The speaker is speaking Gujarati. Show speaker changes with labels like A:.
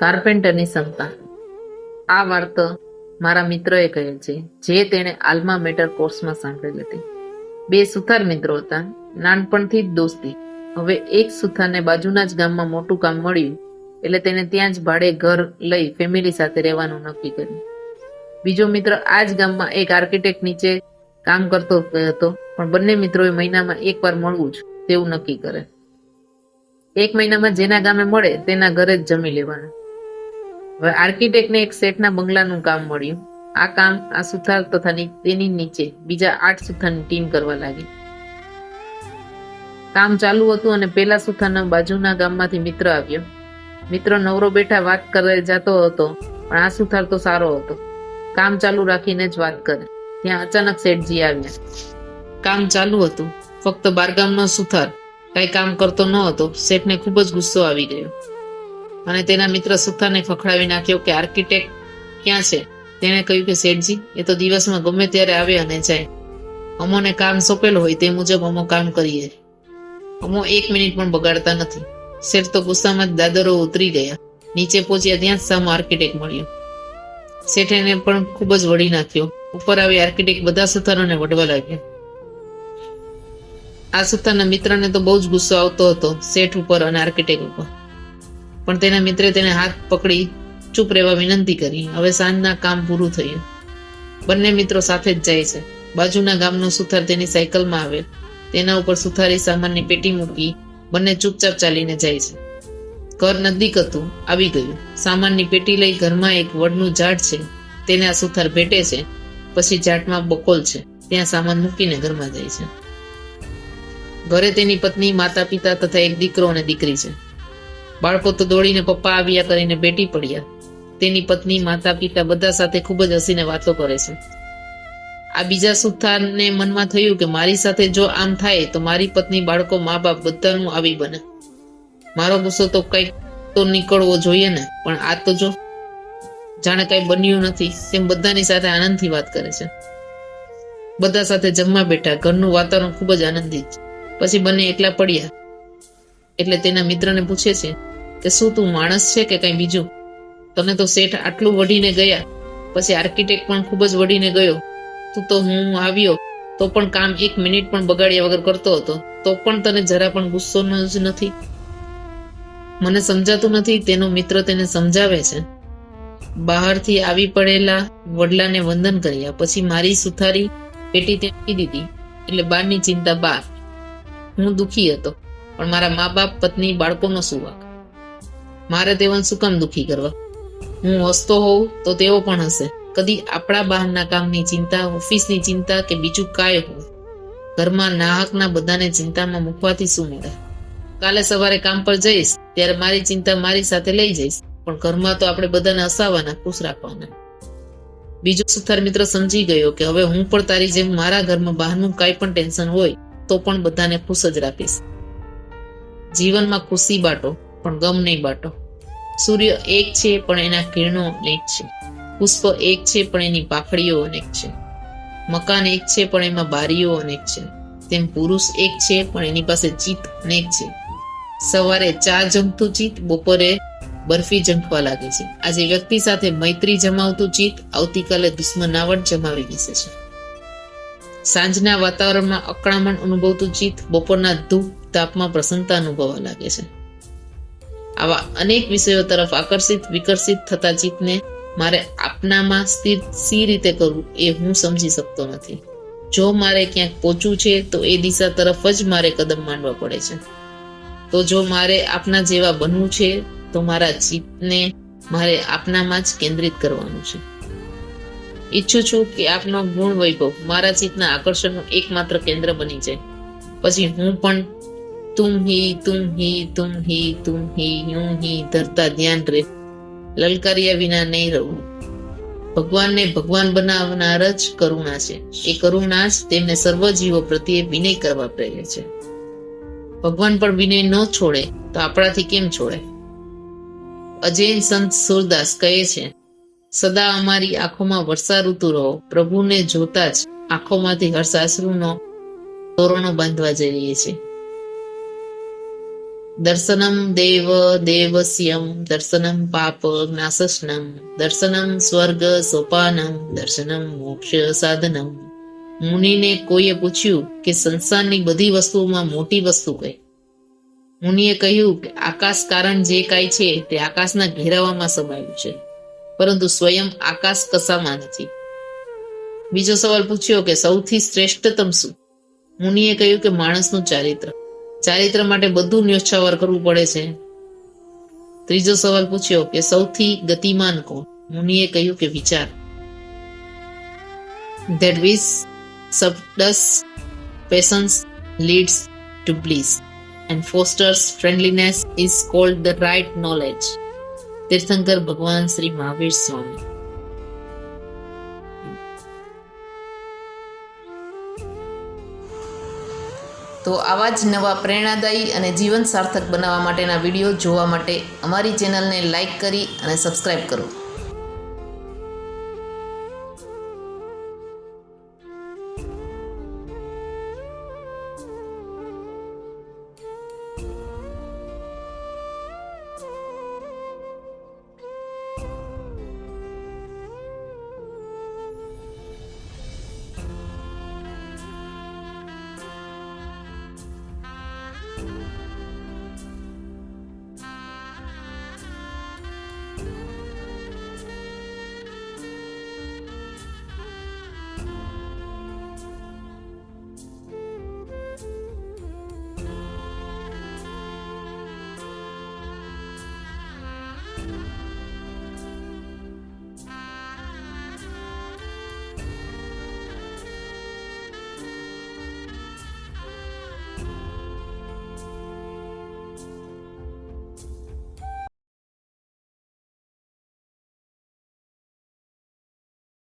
A: કાર્પેન્ટરની સંતાન આ વાર્તા મારા મિત્રએ કહેલ છે, જે તેણે આલ્મા મેટર કોર્સમાં સાંભળેલ હતી. બે સુથાર મિત્રો હતા, નાનપણથી જ દોસ્તી. હવે એક સુથારને બાજુના જ ગામમાં મોટું કામ મળ્યું, એટલે તેને ત્યાં જ ભાડે ઘર લઈ ફેમિલી સાથે રહેવાનું નક્કી કર્યું. બીજો મિત્ર આ જ ગામમાં એક આર્કિટેક્ટ નીચે કામ કરતો હતો, પણ બંને મિત્રોએ મહિનામાં એકવાર મળવું જ તેવું નક્કી કરે. એક મહિનામાં જેના ગામે મળે, તેના ઘરે જ જમી લેવાનું. આર્કિટેક્ટને એક સેટના બંગલાનું કામ મળ્યું. આ કામ, આ સુથાર તથા તેની નીચે બીજા આઠ સુથારની ટીમ કરવા લાગી. કામ ચાલુ હતું અને પેલા સુથારના બાજુના ગામમાંથી મિત્ર આવ્યો. મિત્ર નવરો બેઠા વાત કરે, જતો હતો, પણ આ સુથાર તો સારો હતો. કામ ચાલુ રાખીને જ વાત કરે. ત્યાં અચાનક શેઠજી આવ્યા. કામ ચાલુ હતું. ફક્ત બારગામનો સુથાર. કઈ કામ કરતો ન હતો. શેઠને ખૂબ જ ગુસ્સો આવી ગયો. અને તેના મિત્ર સુથારને ફખડાવી નાખ્યો કે આર્કિટેક્ટ ક્યાં છે? તેણે કહ્યું કે શેઠજી, એ તો દિવસમાં ગમે ત્યારે આવે અને જાય. અમોને કામ સોંપેલું હોય તે મુજબ અમો કામ કરીએ. અમો એક મિનિટ પણ બગાડતા નથી. શેઠ તો ગુસ્સામાં જ દાદરો ઉતરી ગયા. નીચે પહોંચ્યા ત્યાં જ સામો આર્કિટેક્ટ મળ્યો. શેઠ એને પણ ખૂબ જ વળી નાખ્યો. ઉપર આવી આર્કિટેક્ટ બધા સુથારોને વડવા લાગ્યો. આ સુથારના મિત્રને તો બહુ જ ગુસ્સો આવતો હતો, શેઠ ઉપર અને આર્કિટેક્ટ ઉપર. પણ તેના મિત્રે તેને હાથ પકડી ચૂપ રહેવા વિનંતી કરી. હવે સાંજના કામ પૂરું થયું. બંને મિત્રો સાથે જ જાય છે. બાજુના ગામનો સુથાર તેની સાયકલમાં આવે. તેના ઉપર સુથારી સામાનની પેટી મૂકી બંને ચૂપચાપ ચાલીને જાય છે. ઘર નજીક હતું. આવી ગયું. સામાનની પેટી લઈ ઘરમાં એક વડનું ઝાડ છે. તેને આ સુથાર ભેટે છે. પછી ઝાડમાં બકોલ છે. ત્યાં સામાન મૂકીને ઘરમાં જાય છે. ઘરે તેની પત્ની માતા પિતા તથા એક દીકરો અને દીકરી છે. બાળકો તો દોડીને પપ્પા આવ્યા કરીને બેટી પડ્યા. તેની પત્ની, માતા, પિતા બધા સાથે ખૂબ જ હસીને વાતો કરે છે. આ બીજા સુથારને મનમાં થયું કે મારી સાથે જો આમ થાય તો મારી પત્ની બાળકો મા બાપ બધાનું આવી બને. મારો ગુસ્સો તો કંઈક તો નીકળવો જોઈએ ને, પણ આ તો જો જાણે કઈ બન્યું નથી, તેમ બધાની સાથે આનંદથી વાત કરે છે. બધા સાથે જમવા બેઠા, ઘરનું વાતાવરણ ખૂબ જ આનંદિત. પછી બંને એકલા પડ્યા. એટલે તેના મિત્રને પૂછે છે કે શું તું માણસ છે કે કંઈ બીજું? તને તો શેઠ આટલું વઢીને ગયા. પછી આર્કિટેક્ટ પણ ખૂબ જ વઢીને ગયો. તું તો હું આવ્યો, તો પણ કામ એક મિનિટ પણ બગાડ્યા વગર કરતો હતો. તો પણ તને જરા પણ ગુસ્સો જ નથી? મને સમજાતું નથી, તેનો મિત્ર તેને સમજાવે છે. બહારથી આવી પડેલા વડલાને વંદન કર્યા. પછી મારી સુથારી પેટી તે દીધી. એટલે બારની ચિંતા બાર. હું દુખી હતો, પણ મારા મા બાપ, પત્ની, બાળકોનો શું વાંક? મારે તેઓને શું કામ દુખી કરવા? હું હસતો હોઉં તો તેઓ પણ હશે કદી આપણા બહારના કામની ચિંતા, ઓફિસની ચિંતા કે બીજું કાંઈ હોય? ઘરમાં નાહકના બધાને ચિંતામાં મૂકવાથી શું મળે? કાલે સવારે કામ પર જઈશ, ત્યારે મારી ચિંતા મારી સાથે લઈ જઈશ. પણ ઘરમાં તો આપણે બધાને હસાવાના, ખુશ રાખવાના. બીજો સુથાર મિત્ર સમજી ગયો કે હવે હું પણ તારી જેમ મારા ઘરમાં બહારનું કાંઈ પણ ટેન્શન હોય, તો પણ બધાને ખુશ જ રાખીશ. જીવનમાં ખુશી બાટો. પણ ગમ નહીં બાટો. સૂર્ય એક છે, પણ એના કિરણો અનેક છે. પુષ્પ એક છે, પણ એની પાખડીઓ અનેક છે. મકાન એક છે, પણ એમાં બારીઓ અનેક છે. તેમ પુરુષ એક છે, પણ એની પાસે ચિત્ત અનેક છે. સવારે ચા જમતું ચિત્ત, બપોરે બરફી જંખવા લાગે છે. આજે વ્યક્તિ સાથે મૈત્રી જમાવતું ચિત્ત આવતીકાલે દુશ્મનાવટ જમાવી બેસે છે. સાંજના વાતાવરણમાં અકળામણ અનુભવતું ચિત્ત બપોરના ધૂપ તાપમાં પ્રસન્નતા અનુભવવા લાગે છે. આવા અનેક વિષયો તરફ આકર્ષિત, વિકર્ષિત થતા ચિત્તને મારે આપનામાં સ્થિર સી રીતે કરવું એ હું સમજી શકતો નથી. જો મારે ક્યાંક પહોંચવું છે, તો એ દિશા તરફ જ મારે કદમ માંડવા પડે છે. તો જો મારે આપના જેવા બનવું છે, તો મારા ચિત્તને મારે આપનામાં જ કેન્દ્રિત કરવાનું છે. ઈચ્છું છું કે આપનો ગુણ વૈભવ મારા ચિત્તના આકર્ષણનું એકમાત્ર કેન્દ્ર બની જાય. પછી હું પણ તુમ હી તું હી તું હી તું હી યું હી ધરતા ધ્યાન રે. લલકાર્યા વિના નહીં રહું. ભગવાનને ભગવાન બનાવનાર જ કરુણા છે. એ કરુણા જ તેમને સર્વ જીવો પ્રત્યે વિનય કરવા પ્રેરે છે. ભગવાન પણ વિનય ન છોડે તો આપણાથી કેમ છોડે? અજૈન સંત સુરદાસ કહે છે, સદા અમારી આંખોમાં વર્ષા ઋતુ રહો. પ્રભુને જોતા જ આંખોમાંથી હર્ષાશ્રુનો તોરણો બાંધવા જઈ રહીએ છીએ. દર્શનમ દેવ દેવસ્યમ દર્શનમ પાપ જ્ઞાસસ્નમ દર્શનમ સ્વર્ગ સોપાનમ દર્શનમ મોક્ષ સાધનમ મુનિને કોઈએ પૂછ્યું કે સંસારની બધી વસ્તુઓમાં મોટી વસ્તુ કઈ? મુનિએ કહ્યું કે આકાશ કારણ જે કાંઈ છે તે આકાશના ઘેરાવામાં સમાયું છે, પરંતુ સ્વયં આકાશ કશામાં નથી. બીજો સવાલ પૂછ્યો કે સૌથી શ્રેષ્ઠતમ શું? મુનિએ કહ્યું કે માણસનું ચારિત્ર. ચારિત્ર માટે બધું ન્યોછાવર કરવું પડે છે ત્રીજો સવાલ પૂછ્યો કે સૌથી ગતિમાન કોણ મુનિએ કહ્યું કે વિચાર that which subdues patience leads to bliss and fosters friendliness is called the right knowledge તીર્થંકર ભગવાન શ્રી મહાવીર સ્વામી તો આવા જ નવા પ્રેરણાદાયી અને જીવન સાર્થક બનાવવા માટેના વીડિયો જોવા માટે અમારી ચેનલને લાઇક કરી અને સબસ્ક્રાઈબ કરો.